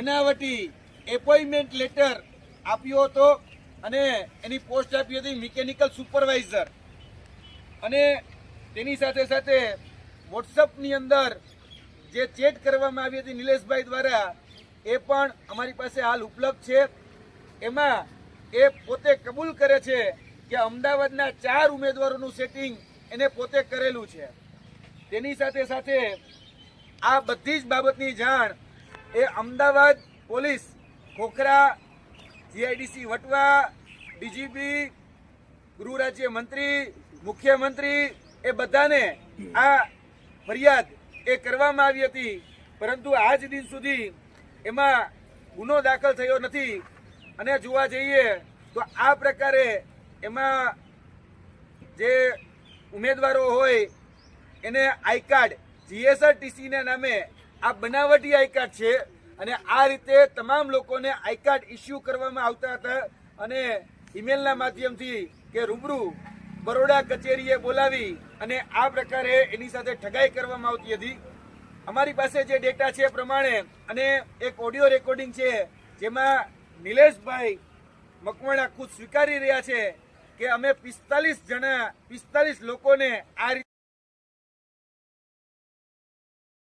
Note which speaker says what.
Speaker 1: બનાવટી appointment letter આપ્યો હતો અને એની પોસ્ટ આપી હતી મિકેનિકલ સુપરવાઇઝર અને તેની સાથે સાથે વોટ્સઅપની અંદર જે ચેટ કરવામાં આવી હતી નિલેશભાઈ દ્વારા, એ પણ અમારી પાસે હાલ ઉપલબ્ધ છે. એમાં એ પોતે કબૂલ કરે છે કે અમદાવાદના ચાર ઉમેદવારોનું સેટિંગ એને પોતે કરેલું છે. તેની સાથે સાથે આ બધી જ બાબતની જાણ એ Ahmedabad police, Khokhra, GIDC, Vatva, DGP, ગૃહ રાજ્ય મંત્રી, મુખ્યમંત્રી, એ બધાને આ ફરિયાદ એ કરવામાં આવી હતી. પરંતુ આજ દિન સુધી એમાં ગુનો દાખલ થયો નથી. અને જોવા જઈએ તો આ પ્રકારે એમાં જે ઉમેદવારો હોય એને આઈ કાર્ડ જીએસઆરટીસી ના નામે આ બનાવટી આઈ કાર્ડ છે અને આ રીતે તમામ લોકોને આઈ કાર્ડ ઇસ્યુ કરવામાં આવતા હતા અને ઈમેલના માધ્યમથી કે રૂબરૂ બરોડા કચેરીએ બોલાવી અને આ પ્રકારે એની સાથે ઠગાઈ કરવામાં આવતી હતી. અમારી પાસે જે ડેટા છે પ્રમાણે અને એક ઓડિયો રેકોર્ડિંગ છે જેમાં નિલેશભાઈ મકવાણા ખુદ સ્વીકારી રહ્યા છે કે અમે પિસ્તાલીસ જણા, પિસ્તાલીસ લોકોને આ